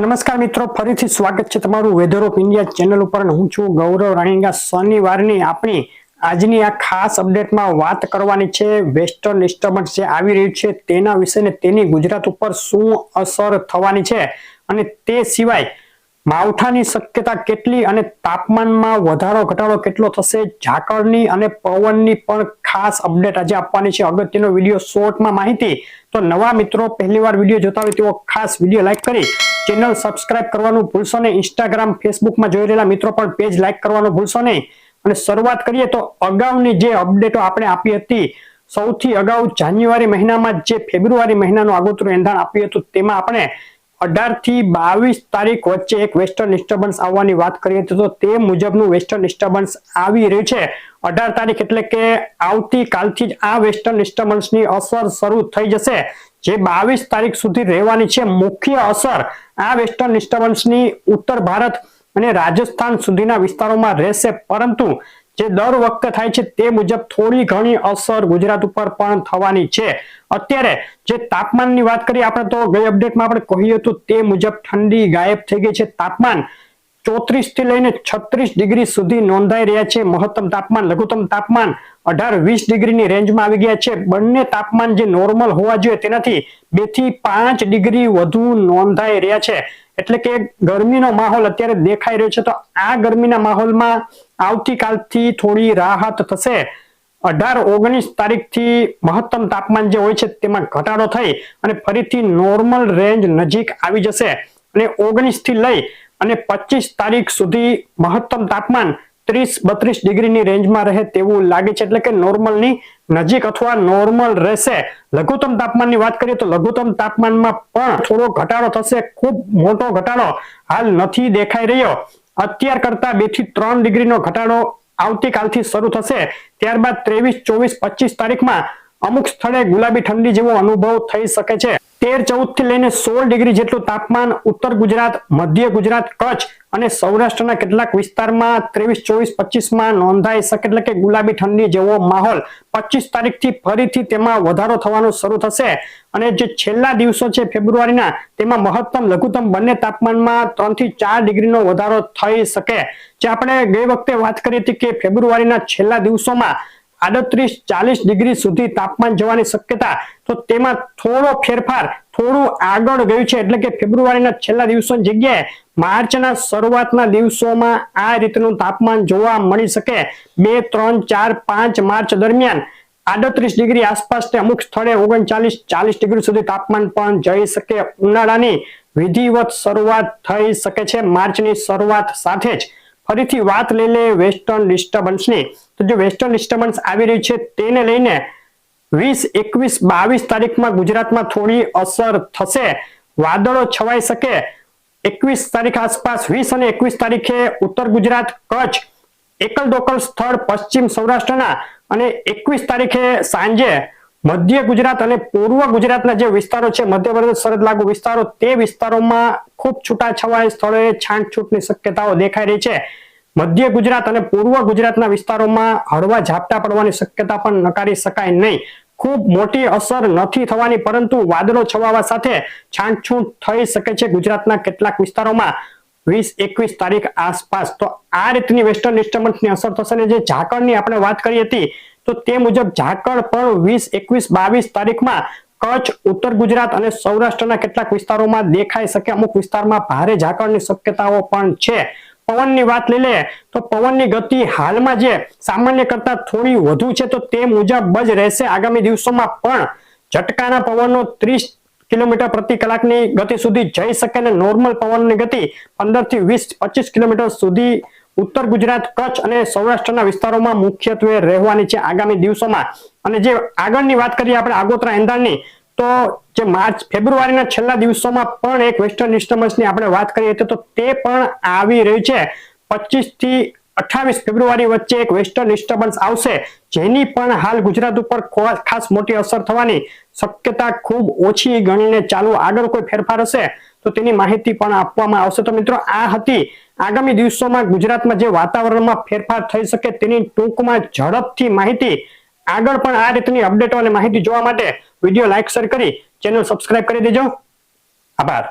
નમસ્કાર મિત્રો, ફરીથી સ્વાગત છે તમારું વેધર ઓફ ઇન્ડિયા ચેનલ ઉપર હું છું ગૌરવ રાણીગા. શનિવારની આપણી આજની આ ખાસ અપડેટમાં વાત કરવાની છે વેસ્ટર્ન ડિસ્ટર્બન્સ જે આવી રહ્યું છે તેના વિશે તેની ગુજરાત ઉપર શું અસર થવાની છે અને તે સિવાય માવઠાની શક્યતા કેટલી અને તાપમાનમાં વધારો, ઘટાડો કેટલો થશે, ઝાકળની અને પવનની પણ ખાસ અપડેટ આજે આપવાની છે. અગત્યનો વીડિયો શોર્ટમાં માહિતી. તો નવા મિત્રો, પહેલીવાર વીડિયો જોતા હોય તેવો ખાસ વીડિયો લાઈક કરી ચેનલ સબસ્ક્રાઇબ કરવાનું ભૂલશો નહીં. ઇન્સ્ટાગ્રામ ફેસબુકમાં જોઈ રહેલા મિત્રો પણ પેજ લાઇક કરવાનું ભૂલશો નહીં. અને શરૂઆત કરીએ તો અગાઉની જે અપડેટો આપણે આપી હતી, સૌથી અગાઉ જાન્યુઆરી મહિનામાં જે ફેબ્રુઆરી મહિનાનું આગોતરું એંધાણ આપ્યું હતું, તેમાં આપણે અઢારથી બાવીસ તારીખ વચ્ચે એક વેસ્ટર્ન ડિસ્ટર્બન્સ આવવાની વાત કરીએ તો તે મુજબનું વેસ્ટર્ન ડિસ્ટર્બન્સ આવી રહ્યું છે. અઢાર તારીખ એટલે કે આવતીકાલથી જ આ વેસ્ટર્ન ડિસ્ટર્બન્સની અસર શરૂ થઈ જશે. જે બાવીસ તારીખ સુધી રહેવાની છે. મુખ્ય અસર આ વેસ્ટર્ન ડિસ્ટર્બન્સની ઉત્તર ભારત અને રાજસ્થાન સુધીના વિસ્તારોમાં રહેશે. પરંતુ જે દર વખતે થાય છે તે મુજબ થોડી ઘણી અસર ગુજરાત ઉપર પણ થવાની છે. અત્યારે જે તાપમાનની વાત કરીએ, આપણે તો ગઈ અપડેટમાં આપણે કહ્યું હતું તે મુજબ ઠંડી ગાયબ થઈ ગઈ છે. તાપમાન ચોત્રીસથી લઈને છત્રીસ ડિગ્રી સુધી નોંધાઈ રહ્યા છે. મહત્તમ તાપમાન, લઘુત્તમ તાપમાન અઢાર વીસ ડિગ્રીની રેન્જમાં આવી ગયા છે. બંને તાપમાન જે નોર્મલ હોવા જોઈએ તેનાથી બેથી પાંચ ડિગ્રી વધુ નોંધાઈ રહ્યા છે. એટલે કે ગરમીનો માહોલ અત્યારે દેખાઈ રહ્યો છે. તો આ ગરમીના માહોલમાં આવતીકાલથી થોડી રાહત થશે. અઢાર ઓગણીસ તારીખથી મહત્તમ તાપમાન જે હોય છે તેમાં ઘટાડો થઈ અને ફરીથી નોર્મલ રેન્જ નજીક આવી જશે. અને ઓગણીસથી લઈ અને પચીસ તારીખ સુધી મહત્તમ તાપમાન ત્રીસ બત્રીસ ડિગ્રીની રેન્જમાં રહે તેવું લાગે છે. એટલે કે નોર્મલની નજીક અથવા નોર્મલ રહેશે. લઘુત્તમ તાપમાનની વાત કરીએ તો લઘુત્તમ તાપમાનમાં પણ થોડો ઘટાડો થશે. ખૂબ મોટો ઘટાડો હાલ નથી દેખાઈ રહ્યો. અત્યાર કરતા બેથી ત્રણ ડિગ્રીનો ઘટાડો આવતીકાલથી શરૂ થશે. ત્યારબાદ ત્રેવીસ, ચોવીસ, પચીસ તારીખમાં અમુક સ્થળે ગુલાબી ઠંડી જેવો અનુભવ થઈ શકે છે. તેર ચૌદથી લઈને સોળ ડિગ્રી જેટલું તાપમાન ઉત્તર ગુજરાત, મધ્ય ગુજરાત, કચ્છ અને સૌરાષ્ટ્રના કેટલાક વિસ્તારમાં ત્રેવીસ, ચોવીસ, પચીસમાં નોંધાઈ શકે એટલે કે ગુલાબી ઠંડી જેવો માહોલ પચીસ તારીખથી ફરીથી તેમાં વધારો થવાનો શરૂ થશે. અને જે છેલ્લા દિવસો છે ફેબ્રુઆરીના, તેમાં મહત્તમ, લઘુત્તમ બંને તાપમાનમાં ત્રણથી ચાર ડિગ્રીનો વધારો થઈ શકે. જે આપણે ગઈ વખતે વાત કરી હતી કે ફેબ્રુઆરીના છેલ્લા દિવસોમાં આડત્રીસ ચાલીસ ડિગ્રી સુધી તાપમાન જવાની શક્યતા, તો તેમાં થોડો ફેરફાર, થોડું આગળ ગયું છે. એટલે કે ફેબ્રુઆરીના છેલ્લા દિવસોની જગ્યાએ માર્ચના શરૂઆતના દિવસોમાં આ રીતનું તાપમાન જોવા મળી શકે. બે, ત્રણ, ચાર, પાંચ માર્ચ દરમિયાન આડત્રીસ ડિગ્રી આસપાસ અમુક સ્થળે ઓગણચાલીસ ચાલીસ ડિગ્રી સુધી તાપમાન પણ જઈ શકે. ઉનાળાની વિધિવત શરૂઆત થઈ શકે છે. માર્ચની શરૂઆત સાથે જ ફરીથી વાત લઈ લે વેસ્ટર્ન ડિસ્ટર્બન્સની તો જે વેસ્ટર્ન ડિસ્ટર્બન્સ આવી રહી છે, તેને લઈને વીસ, એકવીસ, બાવીસ તારીખમાં ગુજરાતમાં થોડી અસર થશે. વાદળો છવાઈ શકે. એકવીસ તારીખ આસપાસ વીસ અને એકવીસ તારીખે ઉત્તર ગુજરાત કચ્છ એકલ દોકલ સ્થળ પશ્ચિમ સૌરાષ્ટ્રના અને એકવીસ તારીખે સાંજે મધ્ય ગુજરાત અને પૂર્વ ગુજરાતના જે વિસ્તારો છે મધ્યપ્રદેશ સરહદ લાગુ વિસ્તારો, તે વિસ્તારોમાં ખૂબ છૂટાછવાયા સ્થળોએ છાંટછૂટની શક્યતાઓ દેખાઈ રહી છે. મધ્ય ગુજરાત અને પૂર્વ ગુજરાતના વિસ્તારોમાં હળવા ઝાપટા પડવાની શક્યતા પણ નકારી શકાય નહીં. ખૂબ મોટી અસર નથી થવાની, પરંતુ વાદળો છવાવા સાથે છાંટછૂટ થઈ શકે છે ગુજરાતના કેટલાક વિસ્તારોમાં. વીસ એકવીસ તારીખ આસપાસ. તો આ રીતની વેસ્ટર્ન ડિસ્ટર્બન્સની અસર થશે જે ઝાકળની આપણે વાત કરી હતી તો તે મુજબ ઝાકળ પણ વીસ, એકવીસ, બાવીસ તારીખમાં કચ્છ, ઉત્તર ગુજરાત અને સૌરાષ્ટ્રના કેટલાક વિસ્તારોમાં દેખાઈ શકે. અમુક વિસ્તારમાં ભારે ઝાકળની શક્યતાઓ પણ છે. પવનની વાત લઈ લે તો પવનની ગતિ હાલમાં જે સામાન્ય કરતા થોડી વધુ છે તો તે મુજબ જ રહેશે. આગામી દિવસોમાં પણ ઝટકાના પવનનો ત્રીસ કિલોમીટર પ્રતિ કલાકની ગતિ સુધી જઈ શકે અને નોર્મલ પવનની ગતિ પંદરથી વીસ, પચીસ કિલોમીટર સુધી ઉત્તર ગુજરાત, કચ્છ અને સૌરાષ્ટ્રના વિસ્તારોમાં મુખ્યત્વે રહેવાની છે આગામી દિવસોમાં. અને જે આગળની વાત કરીએ આપણે આગોતરા એંધાણની, તો જે માર્ચ, ફેબ્રુઆરીના છેલ્લા દિવસોમાં પણ એક વેસ્ટર્ન ડિસ્ટર્બન્સની આપણે વાત કરીએ તો તે પણ આવી રહ્યું છે. પચીસથી અઠાવીસ ફેબ્રુઆરી વચ્ચે એક વેસ્ટર્ન ડિસ્ટર્બન્સ આવશે, જેની પણ હાલ ગુજરાત ઉપર ખાસ મોટી અસર થવાની શક્યતા ખૂબ ઓછી ગણીને ચાલુ આગળ કોઈ ફેરફાર હશે, તો તેની માહિતી પણ આપવામાં આવશે. તો મિત્રો, આ હતી આગામી દિવસોમાં ગુજરાતમાં જે વાતાવરણમાં ફેરફાર થઈ શકે તેની ટૂંકમાં ઝડપથી માહિતી. આગળ પણ આ રીતની અપડેટો અને માહિતી જોવા માટે વીડિયો લાઇક શેર કરી ચેનલ સબસ્ક્રાઇબ કરી દેજો. આભાર.